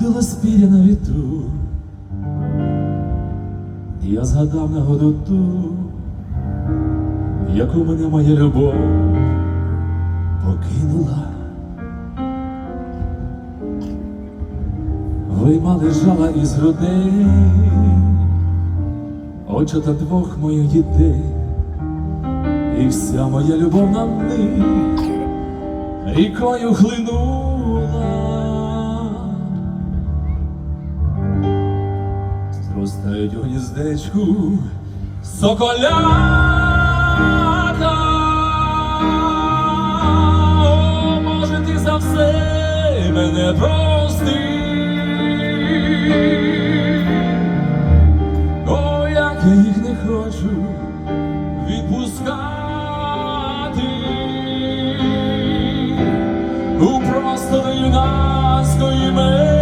крутилось піря на вітру, я згадав нагоду ту, яку мене моя любов покинула. Виймали жала із грудей, очата двох моїх дітей, і вся моя любов на них рікою хлинула. Зростають у гніздечку соколята. О, ти за все мене прости. О, як я їх не хочу відпускати у простори юнацької мети.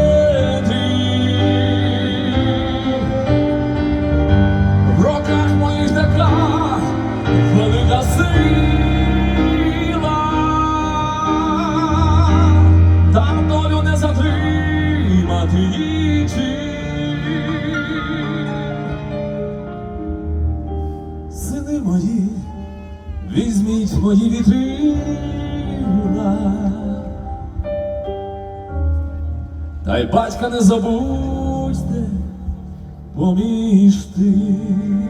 Мої вітрила, та й батька не забудьте поміж тим.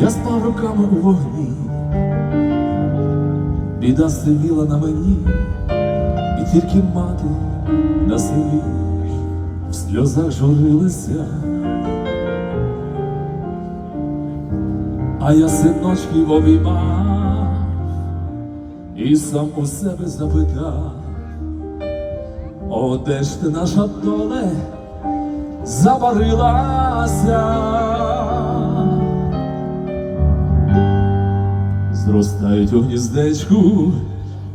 Я спав руками у вогні, біда сивіла на мені, і тільки мати на селі в сльозах журилася. А я синочків обіймав і сам у себе запитав, О, де ж ти наша доле забарилася? Зростають у гніздечку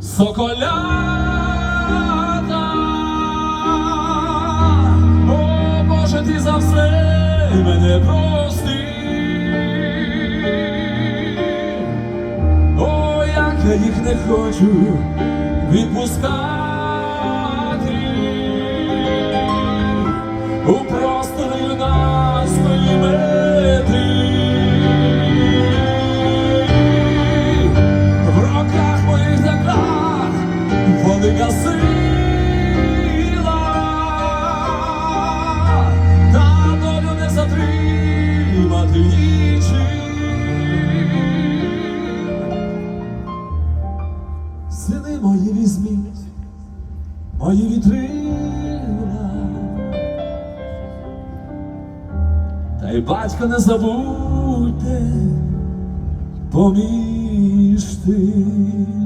соколята. Боже, ти за все мене прости. О, як я їх не хочу відпускати у Сини мої візьміть, мої вітрина, та й батька не забудьте поміж тим.